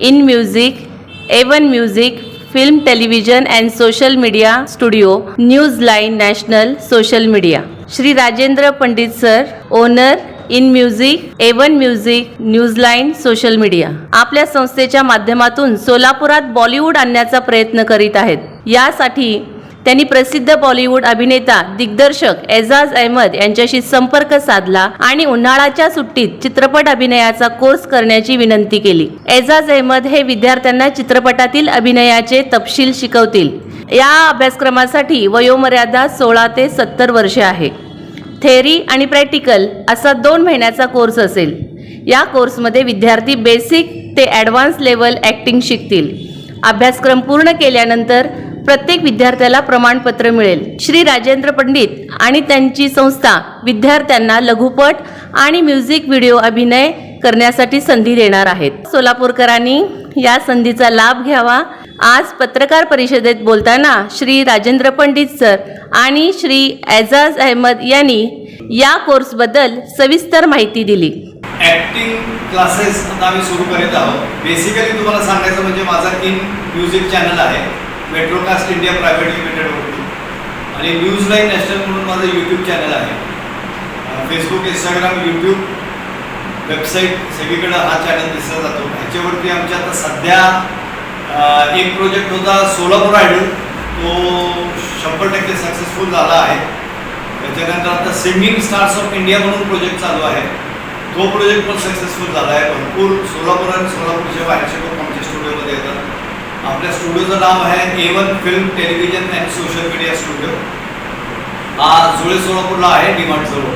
In music A one music film television and social media studio news line national social media Shri Rajendra Pandit sir owner in music A one music news line social media आपल्या संस्थेच्या माध्यमातून सोलापुरात बॉलिवूड आणण्याचा प्रयत्न करीत आहेत. यासाठी त्यांनी प्रसिद्ध बॉलिवूड अभिनेता दिग्दर्शक एजाज अहमद यांच्याशी संपर्क साधला आणि उन्हाळ्याच्या सुट्टीत चित्रपट अभिनयाचा कोर्स करण्याची विनंती केली. एजाज अहमद हे विद्यार्थ्यांना चित्रपटातील अभिनयाचे तपशील शिकवतील. या अभ्यासक्रमासाठी वयोमर्यादा सोळा ते सत्तर वर्षे आहे. थेअरी आणि प्रॅक्टिकल असा दोन महिन्याचा कोर्स असेल. या कोर्समध्ये विद्यार्थी बेसिक ते ॲडव्हान्स लेवल ॲक्टिंग शिकतील. अभ्यासक्रम पूर्ण केल्यानंतर प्रत्येक विद्यार्थ्याला प्रमाणपत्र मिळेल. श्री राजेंद्र पंडित आणि त्यांची संस्था विद्यार्थ्यांना लघुपट आणि म्युझिक व्हिडिओ अभिनय करण्यासाठी संधी देणार आहेत. सोलापूरकरांनी या संधीचा लाभ घ्यावा. आज पत्रकार परिषदेत बोलताना श्री राजेंद्र पंडित सर आणि श्री एजाज अहमद यांनी या कोर्सबद्दल सविस्तर माहिती दिली. ॲक्टिंग क्लासेस आता आम्ही सुरू करीत आहोत. बेसिकली तुम्हाला सांगायचं म्हणजे माझा इन म्युझिक चॅनल आहे. मेट्रोकास्ट इंडिया प्रायव्हेट लिमिटेडवरती आणि न्यूज लाईन नॅशनल म्हणून माझं यूट्यूब चॅनल आहे. फेसबुक इंस्टाग्राम यूट्यूब वेबसाईट सगळीकडं हा चॅनल दिसला जातो. ह्याच्यावरती आमच्या आता सध्या एक प्रोजेक्ट होता सोलापूर आयडल तो शंभर टक्के सक्सेसफुल झाला आहे. त्याच्यानंतर आता सिंगिंग स्टार्स ऑफ इंडिया म्हणून प्रोजेक्ट चालू आहे. तो प्रोजेक्ट पण सक्सेसफुल झाला आहे. भरपूर सोलापूर आणि सोलापूरच्या बाहेरचे लोक त्या स्टुडिओचं नाव आहे A one film television and social media studio हा जुळे सोलापूरला आहे डिमांड जवळ.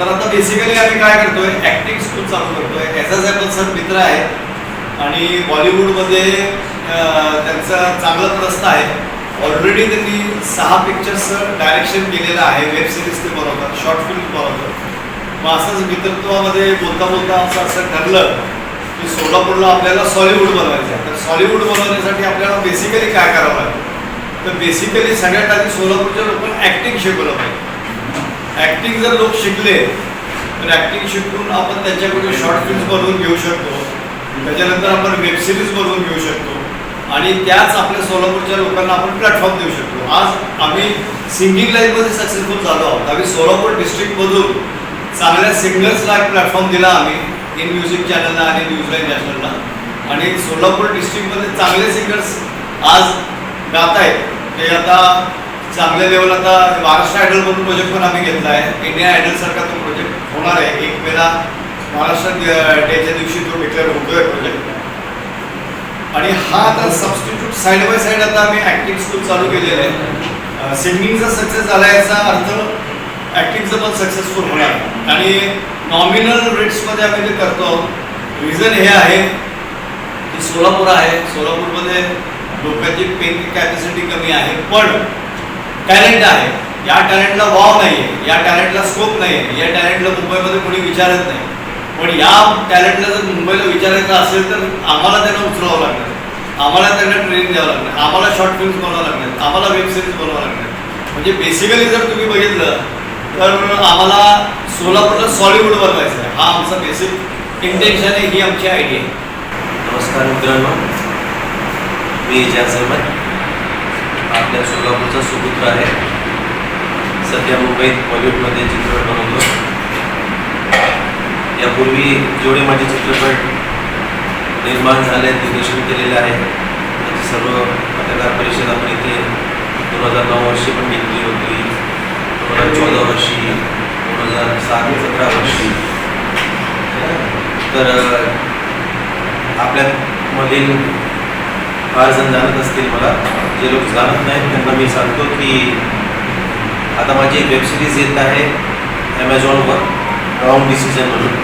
तर आता बेसिकली आम्ही काय करतोय ऍक्टिंग स्कूल चालू करतोय. एस एस एफ सर मित्र आहे आणि बॉलिवूडमध्ये त्यांचा चांगला प्रस्त आहे. ऑलरेडी त्यांनी सहा पिक्चर्सचं डायरेक्शन केलेलं आहे वेब सिरीज ते बनवतात शॉर्ट फिल्म बनवतात. मग असंच मित्रत्वामध्ये बोलता बोलता असं असं ठरलं की सोलापूरला आपल्याला सॉलिवूड बनवायचं आहे. तर सॉलिवूड बनवण्यासाठी आपल्याला बेसिकली काय करावं लागेल? तर बेसिकली सगळ्यात आधी सोलापूरच्या लोकांना ॲक्टिंग शिकवलं पाहिजे. ॲक्टिंग जर लोक शिकले तर ॲक्टिंग शिकून आपण त्यांच्याकडे शॉर्ट फिल्म्स बनवून घेऊ शकतो. त्याच्यानंतर आपण वेबसिरीज बनवून घेऊ शकतो. आणि त्याच आपल्या सोलापूरच्या लोकांना आपण प्लॅटफॉर्म देऊ शकतो. आज आम्ही सिंगिंग लाईनमध्ये सक्सेसफुल झालो आहोत. आम्ही सोलापूर डिस्ट्रिक्टमधून चांगल्या सिंगर्सला एक प्लॅटफॉर्म दिला आम्ही. इन म्युझिक चॅनलला आणि न्यूज लाईन नॅशनलला आणि सोलापूर डिस्ट्रिक्टमध्ये चांगले सिंगर्स आज गात आहेत. ते आता चांगल्या लेवल आता महाराष्ट्र आयडल म्हणून प्रोजेक्ट पण आम्ही घेतला आहे. इंडिया आयडल सारखा तो प्रोजेक्ट होणार आहे. एक वेळा महाराष्ट्र डेच्या दिवशी तो डिक्लेअर होतोय प्रोजेक्ट आणि हा आता सबस्टिट्यूट साईड बाय साईड आता आम्ही ऍक्टिंग स्कूल चालू केलेलं. आहे सिंगिंगचा सक्सेस झाला याचा अर्थ ॲक्टिंगचं पण सक्सेसफुल होणार. आणि नॉमिनल रेट्समध्ये आम्ही ते करतो रिझन हे आहे की सोलापूर आहे. सोलापूरमध्ये लोकांची पेन कॅपॅसिटी कमी आहे पण टॅलेंट आहे. या टॅलेंटला वाव नाही आहे या टॅलेंटला स्कोप नाही आहे या टॅलेंटला मुंबईमध्ये कोणी विचारत नाही. पण या टॅलेंटला जर मुंबईला विचारायचं असेल तर आम्हाला त्यांना उचलावं लागणार. आम्हाला त्यांना ट्रेनिंग द्यावं लागणार. आम्हाला शॉर्ट फिल्म्स बनवावं लागणार. आम्हाला वेब सिरीज बनवावं लागणार. म्हणजे बेसिकली जर तुम्ही बघितलं तर आम्हाला सोलापूरला सॉलिवूड बनवायचं आहे हा आमचा बेसिक इंटेन्शन आहे ही आमची आयडिया आहे. नमस्कार मित्रांनो. मी इजाज अहमद. आपल्या सोलापूरचा सुपुत्र आहे. सध्या मुंबईत बॉलिवूडमध्ये चित्रपट बनवतो. यापूर्वी जेवढे माझे चित्रपट निर्माण झाले आहेत, दिग्दर्शन केलेले आहे त्याची सर्व पत्रकार परिषद आपण इथे दोन हजार नऊ वर्षी पण घेतली होती. दोन हजार चौदा वर्षी दोन हजार सात सतरा वर्षी तर आपल्यामधील फार जण जाणत असतील मला. जे लोक जाणत नाहीत त्यांना मी सांगतो की आता माझी एक वेबसिरीज येत आहे ॲमेझॉनवर रॉंग डिसिजन म्हणून.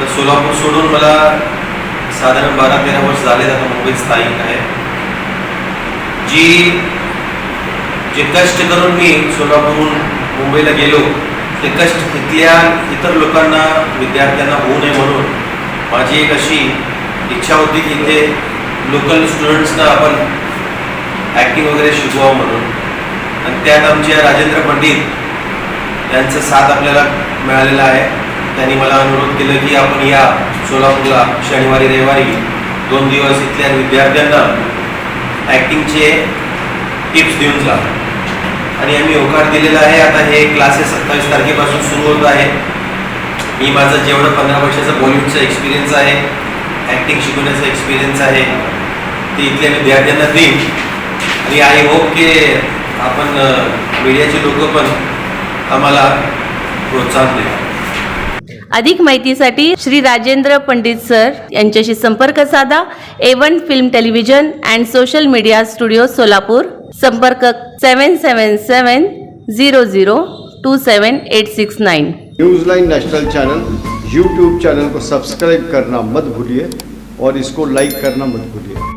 तर सोलापूर सोडून मला साधारण बारा तेरा वर्ष झाले आता मुंबईत स्थायिक आहे. जी जे कष्ट करून मी सोलापूरहून मुंबईला गेलो ते कष्ट इथल्या इतर लोकांना विद्यार्थ्यांना होऊ नये म्हणून माझी एक अशी इच्छा होती की इथे लोकल स्टुडंट्सना आपण ॲक्टिंग वगैरे शिकवावं म्हणून. आणि त्यात आमचे राजेंद्र पंडित यांचं साथ आपल्याला मिळालेला आहे. त्यांनी मला अनुरोध केलं की आपण या सोलापूरला शनिवारी रविवारी दोन दिवस इथल्या विद्यार्थ्यांना ॲक्टिंगचे टिप्स देऊन जा. आणि आम्ही होकार दिलेला आहे. आता हे क्लासेस सत्तावीस तारखेपासून सुरू होत आहे. मी माझं जेवढं पंधरा वर्षाचा बॉलिवूडचा एक्सपिरियन्स आहे ॲक्टिंग शिकवण्याचा एक्सपिरियन्स आहे ते इथल्या विद्यार्थ्यांना देईन. आणि आय होप की आपण मीडियाचे लोक पण आम्हाला प्रोत्साहन देऊ अधिक माहितीसाठी श्री राजेंद्र पंडित सर यांच्याशी संपर्क साधा. A one film television and social media studio Solapur. संपर्क seven seven seven zero zero two seven eight six nine news line national channel YouTube channel को सब्सक्राइब करना मत भूलिए और इसको लाइक करना मत भूलिए।